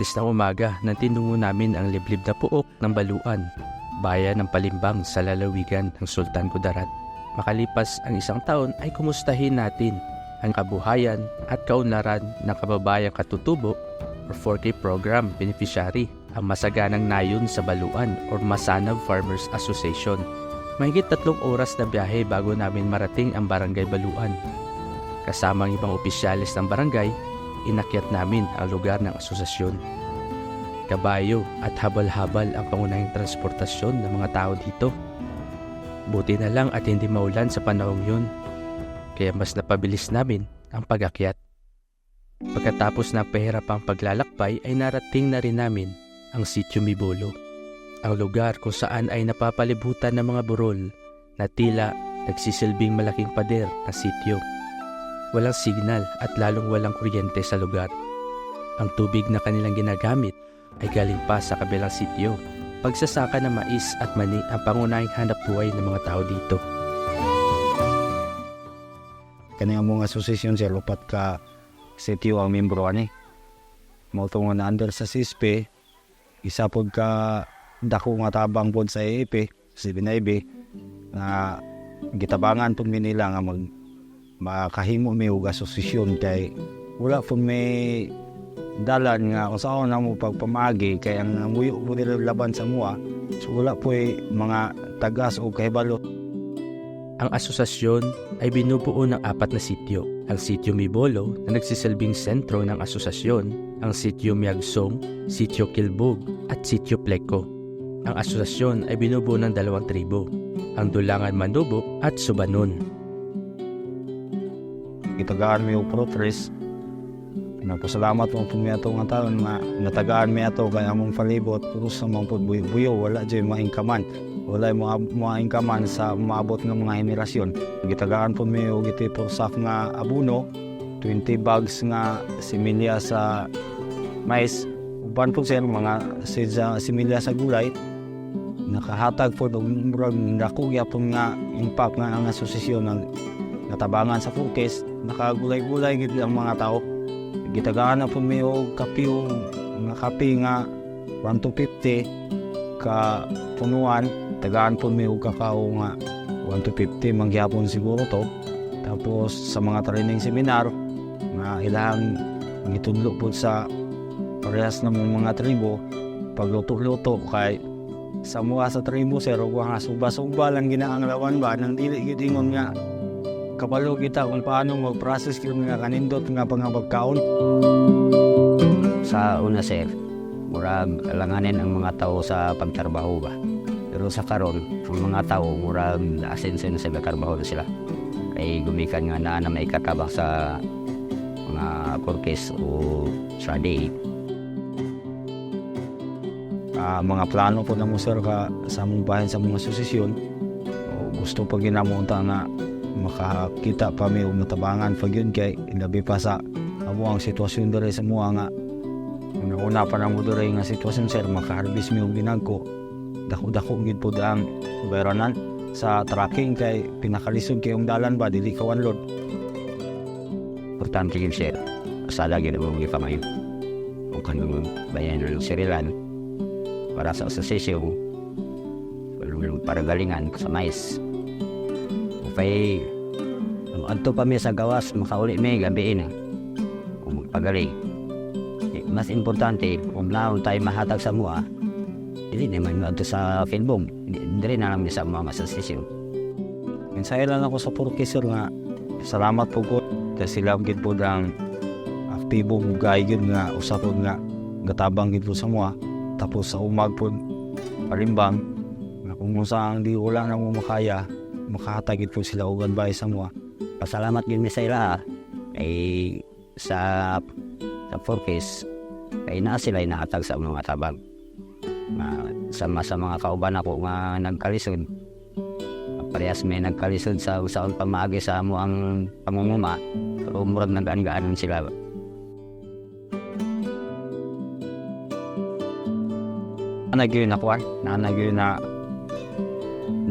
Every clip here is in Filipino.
Martes ng umaga nang tinungo namin ang liblib na puok ng Baluan, bayan ng Palimbang sa lalawigan ng Sultan Kudarat. Makalipas ang isang taon ay kumustahin natin ang kabuhayan at kaunlaran ng kababayang katutubo or 4K program beneficiary ang masaganang nayon sa Baluan or Masanav Farmers Association. Mahigit tatlong oras na biyahe bago namin marating ang barangay Baluan. Kasama ang ibang opisyalis ng barangay, inakyat namin ang lugar ng asosasyon. Kabayo at habal-habal ang pangunahing transportasyon ng mga tao dito. Buti na lang at hindi maulan sa panahong yun, kaya mas napabilis namin ang pagakyat. Pagkatapos ng pahirapang paglalakbay ay narating na rin namin ang sitio Mibolo, ang lugar kung saan ay napapalibutan ng mga burol na tila nagsisilbing malaking pader na sitio. Walang signal at lalong walang kuryente sa lugar. Ang tubig na kanilang ginagamit ay galing pa sa kabilang sitio. Pagsasaka ng mais at mani ang pangunahing hanap buhay ng mga tao dito. kani ang mga asosasyon sir upat ka sitio ang membro ani mo tungo na under sa SISPE isa pod ka dako nga tabang pod sa EEP si Binaybe na gitabangan pod mi nila nga mag makahimo mi og asosasyon kay wala po may dalan nga kung saan na mo pagpamagi kay ang muyo po nila laban sa mua so wala po mga tagas o kahibalo Ang asosasyon ay binubuo ng apat na sityo. Ang sityo Mibolo na nagsisilbing sentro ng asosasyon, ang sityo Miagsong, sityo Kilbog at sityo Pleco. Ang asosasyon ay binubuo ng dalawang tribo, ang Dulangan Manubo at Subanon. Gitagaan mi og protres Nagpasalamat mo po mi ato nga taon nga natagaan mi ato kay among palibot. Puro sa mga pod buyo, buyo wala jay maingkaman wala mo maingkaman sa maabot ng mga henerasyon. Gitagaan po mi og iti porsak nga abuno 20 bags nga similya sa mais. Uban po sir mga sa similya sa gulay. Nakahatag po og murag nakugya po nga impact nga ang asosasyon ng natabangan sa focus nakagulay-gulay gid ang mga tao. Gitagaan na po mi og kape o nga kape nga 1 to 50 ka punuan. Tagaan po mi og kakao nga 1 to 50 mangyapon siguro to. Tapos sa mga training seminar nga ilang gitudlo po sa parehas ng mga tribo pagluto-luto kay sa mga sa tribo sir ug nga suba-suba lang ginaanglawan ba? Nang dili gid ingon nga kabalo kita kung paano mag-process kung nga kanindot nga pangabagkaon sa una sir murag alanganin ang mga tao sa pagtrabaho ba. Pero sa karon ang mga tao murag asenso na sa pagtrabaho na sila. Kay gumikan nga naa na may katabak sa mga porkes o sa day. Ah, mga plano po na mo sir ka sa among bahin sa mga asosasyon o gusto pa ginamunta nga makakita pa mi og natabangan pag yun kay labi pa sa amo ang sitwasyon dere sa mua nga. Una-una pa na mo nga sitwasyon sir makaharbis mi og ginagko. Dako-dako gid po ang bayranan sa tracking kay pinakalisod kay dalan ba dili ka load. Importante yun sir. Asala gid mo mga pamayo kung kanang bayan ng sirilan para sa asosasyon para galingan sa mais upay adto pa mi sa gawas makauli mi gabi na kung magpagaling Eh, mas importante kung naon tayo mahatag sa mua dili naman mo sa filbong dili na mi sa mga asosasyon Minsahe lang ako sa Purkisor nga salamat po po kasi sila gid po ang aktibong gay gid nga usapod nga gatabang gid sa mga tapos sa umag po palimbang nga kung saan di wala na mo makaya makahatagid po sila og advice sa mga Pasalamat yun ni sa ila ay sa sa forecast kay na sila inaatag sa mga tabang. Na, sama sa mga kauban ako nga nagkalisod. Parehas may nagkalisod sa usaon pamaagi sa amo ang pamumuma. Pero murag nagaan-gaanan sila. nagyo na kwan na nagyo na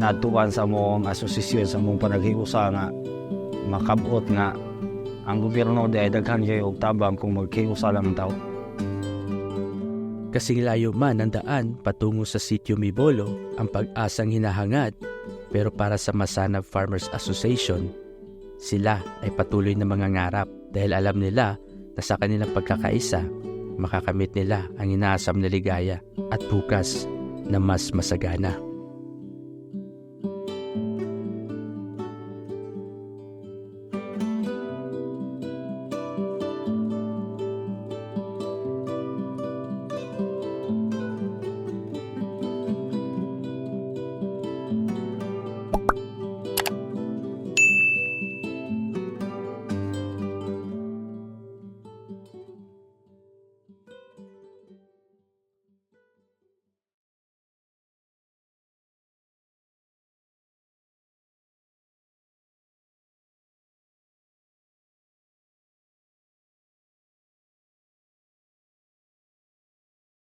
natuan sa mong asosasyon sa mong panaghiusa nga makabot nga ang gobyerno di ay daghan kayo og tabang kung maghiusa lang ang tao Kasing layo man ang daan patungo sa sitio Mibolo ang pag-asang hinahangad pero para sa Masanab Farmers Association, sila ay patuloy na mangangarap dahil alam nila na sa kanilang pagkakaisa, makakamit nila ang inaasam na ligaya at bukas na mas masagana.